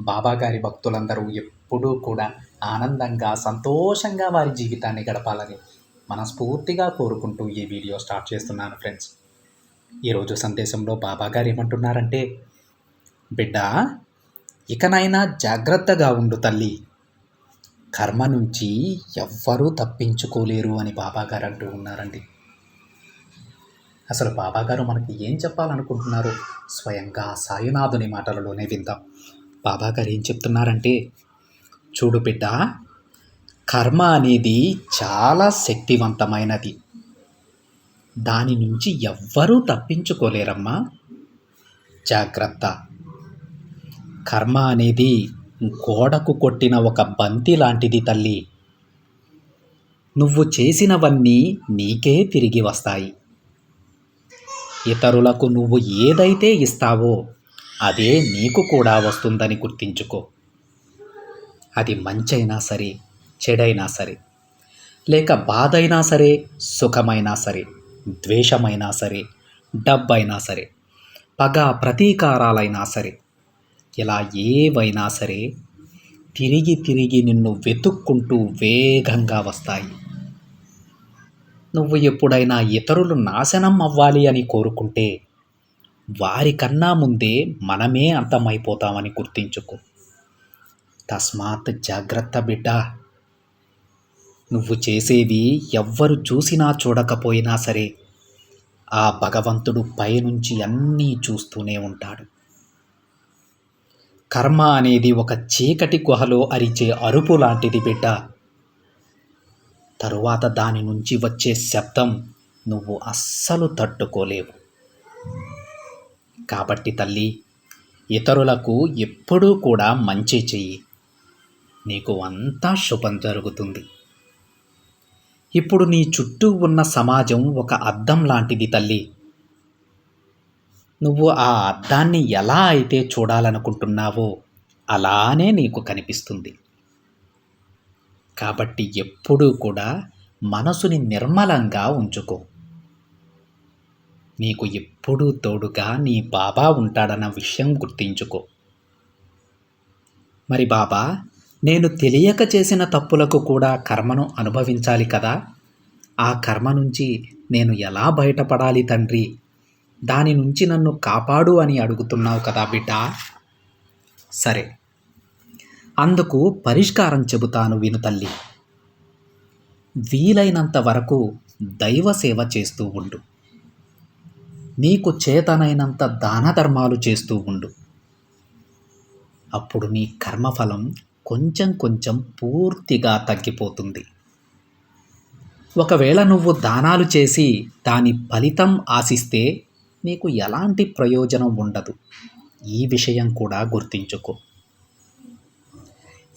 బాబాగారి భక్తులందరూ ఎప్పుడూ కూడా ఆనందంగా సంతోషంగా వారి జీవితాన్ని గడపాలని మనస్ఫూర్తిగా కోరుకుంటూ ఈ వీడియో స్టార్ట్ చేస్తున్నాను ఫ్రెండ్స్. ఈరోజు సందేశంలో బాబాగారు ఏమంటున్నారంటే బిడ్డ ఇకనైనా జాగ్రత్తగా ఉండు తల్లి. కర్మ నుంచి ఎవ్వరూ తప్పించుకోలేరు అని బాబాగారు అంటూ ఉన్నారండి. అసలు బాబాగారు మనకి ఏం చెప్పాలనుకుంటున్నారు? స్వయంగా సాయినాథుని మాటలలోనే విందాం. బాబాగారు ఏం చెప్తున్నారంటే చూడు బిడ్డ కర్మ అనేది చాలా శక్తివంతమైనది. దాని నుంచి ఎవ్వరూ తప్పించుకోలేరమ్మా. జాగ్రత్త. కర్మ అనేది గోడకు కొట్టిన ఒక బంతి లాంటిది తల్లి. నువ్వు చేసినవన్నీ నీకే తిరిగి వస్తాయి. ఇతరులకు నువ్వు ఏదైతే ఇస్తావో అదే నీకు కూడా వస్తుందని గుర్తించుకో. అది మంచైనా సరే చెడైనా సరే లేక బాధైనా సరే సుఖమైనా సరే ద్వేషమైనా సరే డబ్బైనా సరే పగ ప్రతీకారాలైనా సరే ఇలా ఏవైనా సరే తిరిగి తిరిగి నిన్ను వెతుక్కుంటూ వేగంగా వస్తాయి. నువ్వు ఎప్పుడైనా ఇతరులు నాశనం అవ్వాలి అని కోరుకుంటే వారికన్నా ముందే మనమే అంతమైపోతామని గుర్తించుకో. తస్మాత్ జాగ్రత్త బిడ్డ. నువ్వు చేసేది ఎవ్వరు చూసినా చూడకపోయినా సరే ఆ భగవంతుడు పైనుంచి అన్నీ చూస్తూనే ఉంటాడు. కర్మ అనేది ఒక చీకటి గుహలో అరిచే అరుపు లాంటిది బిడ్డ. తరువాత దాని నుంచి వచ్చే శబ్దం నువ్వు అస్సలు తట్టుకోలేవు. కాబట్టి తల్లి ఇతరులకు ఎప్పుడూ కూడా మంచి చెయ్యి. నీకు అంతా శుభం జరుగుతుంది. ఇప్పుడు నీ చుట్టూ ఉన్న సమాజం ఒక అద్దం లాంటిది తల్లి. నువ్వు ఆ అద్దాన్ని ఎలా అయితే చూడాలనుకుంటున్నావో అలానే నీకు కనిపిస్తుంది. కాబట్టి ఎప్పుడూ కూడా మనసుని నిర్మలంగా ఉంచుకో. నీకు ఎప్పుడూ తోడుగా నీ బాబా ఉంటాడన్న విషయం గుర్తించుకో. మరి బాబా నేను తెలియక చేసిన తప్పులకు కూడా కర్మను అనుభవించాలి కదా? ఆ కర్మ నుంచి నేను ఎలా బయటపడాలి తండ్రి? దాని నుంచి నన్ను కాపాడు అని అడుగుతున్నావు కదా బిడ్డ? సరే అందుకు పరిష్కారం చెబుతాను విను తల్లి. వీలైనంత వరకు దైవ సేవ చేస్తూ ఉండు. నీకు చేతనైనంత దాన ధర్మాలు చేస్తూ ఉండు. అప్పుడు నీ కర్మఫలం కొంచెం కొంచెం పూర్తిగా తగ్గిపోతుంది. ఒకవేళ నువ్వు దానాలు చేసి దాని ఫలితం ఆశిస్తే నీకు ఎలాంటి ప్రయోజనం ఉండదు. ఈ విషయం కూడా గుర్తించుకో.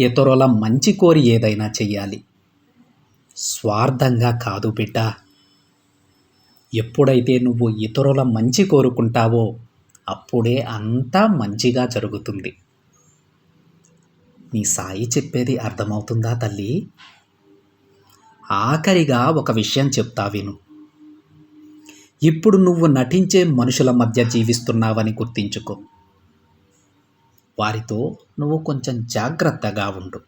ఇతరుల మంచి కోరి ఏదైనా చెయ్యాలి. స్వార్థంగా కాదు బిడ్డ. ఎప్పుడైతే నువ్వు ఇతరుల మంచి కోరుకుంటావో అప్పుడే అంతా మంచిగా జరుగుతుంది. నీ సాయి చెప్పేది అర్థమవుతుందా తల్లి? ఆఖరిగా ఒక విషయం చెప్తా విను. ఇప్పుడు నువ్వు నటించే మనుషుల మధ్య జీవిస్తున్నావని గుర్తించుకో. వారితో నువ్వు కొంచెం జాగ్రత్తగా ఉండు.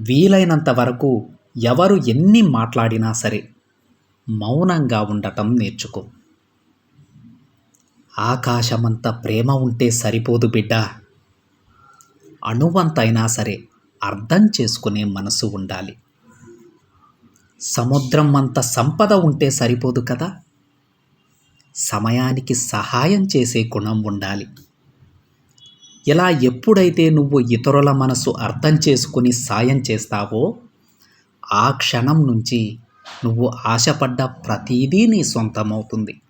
వీలైనంత వరకు ఎవరు ఎన్ని మాట్లాడినా సరే మౌనంగా ఉండటం నేర్చుకో. ఆకాశమంత ప్రేమ ఉంటే సరిపోదు బిడ్డ. అణువంతైనా సరే అర్థం చేసుకునే మనసు ఉండాలి. సముద్రం అంత సంపద ఉంటే సరిపోదు కదా. సమయానికి సహాయం చేసే గుణం ఉండాలి. ఇలా ఎప్పుడైతే నువ్వు ఇతరుల మనసు అర్థం చేసుకుని సాయం చేస్తావో ఆ క్షణం నుంచి నువ్వు ఆశపడ్డ ప్రతీదీ నీ సొంతమవుతుంది.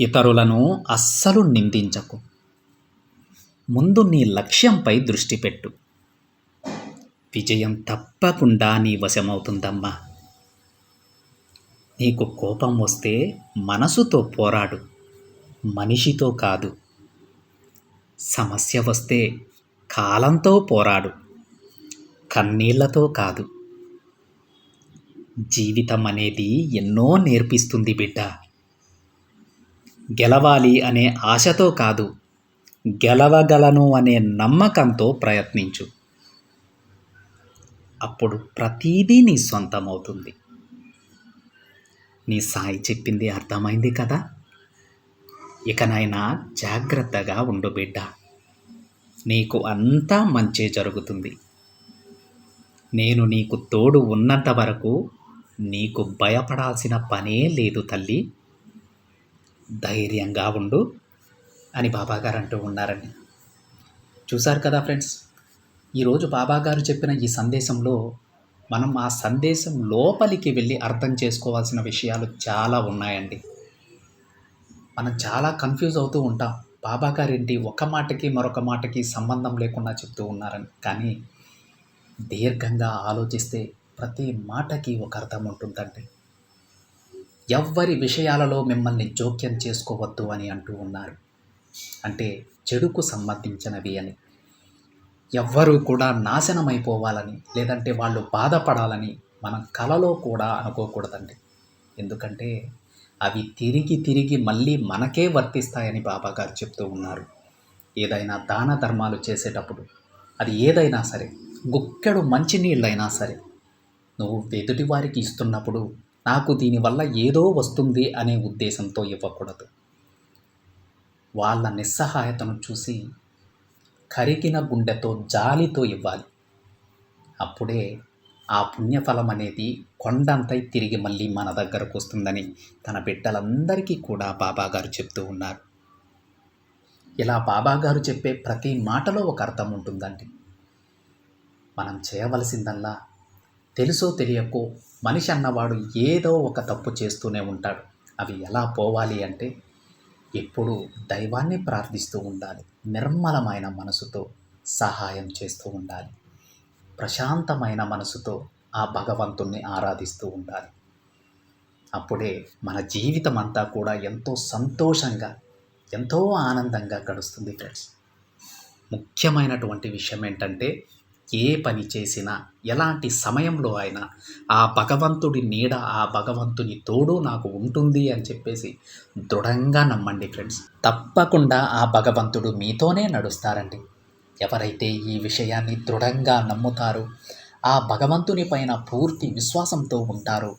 ఇతరులను అస్సలు నిందించకు. ముందు నీ లక్ష్యంపై దృష్టి పెట్టు. విజయం తప్పకుండా నీ వశమవుతుందమ్మా. నీకు కోపం వస్తే మనసుతో పోరాడు. మనిషితో కాదు. సమస్య వస్తే కాలంతో పోరాడు. కన్నీళ్ళతో కాదు. జీవితం అనేది ఎన్నో నేర్పిస్తుంది బిడ్డ. గెలవాలి అనే ఆశతో కాదు గెలవగలను అనే నమ్మకంతో ప్రయత్నించు. అప్పుడు ప్రతీదీ నీ సొంతమవుతుంది. నీ సాయి చెప్పింది అర్థమైంది కదా? ఇకనైనా జాగ్రత్తగా ఉండు బిడ్డ. నీకు అంతా మంచే జరుగుతుంది. నేను నీకు తోడు ఉన్నంత వరకు నీకు భయపడాల్సిన పనే లేదు తల్లి. ధైర్యంగా ఉండు అని బాబాగారు అంటూ ఉన్నారండి. చూశారు కదా ఫ్రెండ్స్ ఈరోజు బాబాగారు చెప్పిన ఈ సందేశంలో మనం ఆ సందేశం లోపలికి వెళ్ళి అర్థం చేసుకోవాల్సిన విషయాలు చాలా ఉన్నాయండి. మనం చాలా కన్ఫ్యూజ్ అవుతూ ఉంటాం. బాబాగారు ఏంటి ఒక మాటకి మరొక మాటకి సంబంధం లేకుండా చెప్తూ ఉన్నారని. కానీ దీర్ఘంగా ఆలోచిస్తే ప్రతి మాటకి ఒక అర్థం ఉంటుందండి ఎవ్వరి విషయాలలో మిమ్మల్ని జోక్యం చేసుకోవద్దు అని అంటూ ఉన్నారు. అంటే చెడుకు సంబంధించినవి అని. ఎవ్వరూ కూడా నాశనమైపోవాలని లేదంటే వాళ్ళు బాధపడాలని మనం కలలో కూడా అనుకోకూడదండి ఎందుకంటే అవి తిరిగి తిరిగి మళ్ళీ మనకే వర్తిస్తాయని బాబాగారు చెప్తూ ఉన్నారు. ఏదైనా దాన ధర్మాలు చేసేటప్పుడు అది ఏదైనా సరే గుక్కెడు మంచినీళ్ళైనా సరే నువ్వు ఎదుటి వారికి ఇస్తున్నప్పుడు నాకు దీనివల్ల ఏదో వస్తుంది అనే ఉద్దేశంతో ఇవ్వకూడదు. వాళ్ళ నిస్సహాయతను చూసి కరిగిన గుండెతో జాలితో ఇవ్వాలి. అప్పుడే ఆ పుణ్యఫలం అనేది కొండంతై తిరిగి మళ్ళీ మన దగ్గరకు వస్తుందని తన బిడ్డలందరికీ కూడా బాబాగారు చెప్తూ ఉన్నారు. ఇలా బాబాగారు చెప్పే ప్రతి మాటలో ఒక అర్థం ఉంటుందండి. మనం చేయవలసిందల్లా తెలుసో తెలియకో మనిషి అన్నవాడు ఏదో ఒక తప్పు చేస్తూనే ఉంటాడు. అవి ఎలా పోవాలి అంటే ఎప్పుడు దైవాన్ని ప్రార్థిస్తూ ఉండాలి. నిర్మలమైన మనసుతో సహాయం చేస్తూ ఉండాలి. ప్రశాంతమైన మనసుతో ఆ భగవంతుణ్ణి ఆరాధిస్తూ ఉండాలి. అప్పుడే మన జీవితం అంతా కూడా ఎంతో సంతోషంగా ఎంతో ఆనందంగా గడుస్తుంది ఫ్రెండ్స్ ముఖ్యమైనటువంటి విషయం ఏంటంటే ఏ పని చేసినా ఎలాంటి సమయంలో అయినా ఆ భగవంతుడి నీడ ఆ భగవంతుని తోడు నాకు ఉంటుంది అని చెప్పేసి దృఢంగా నమ్మండి ఫ్రెండ్స్. తప్పకుండా ఆ భగవంతుడు మీతోనే నడుస్తారండి. ఎవరైతే ఈ విషయాన్ని దృఢంగా నమ్ముతారో ఆ భగవంతుని పైన పూర్తి విశ్వాసంతో ఉంటారో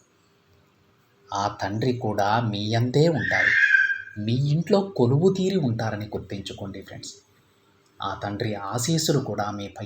ఆ తండ్రి కూడా మీ అందే ఉంటారు. మీ ఇంట్లో కొలువు తీరి ఉంటారని గుర్తించుకోండి ఫ్రెండ్స్. ఆ తండ్రి ఆశీస్సులు కూడా మీపై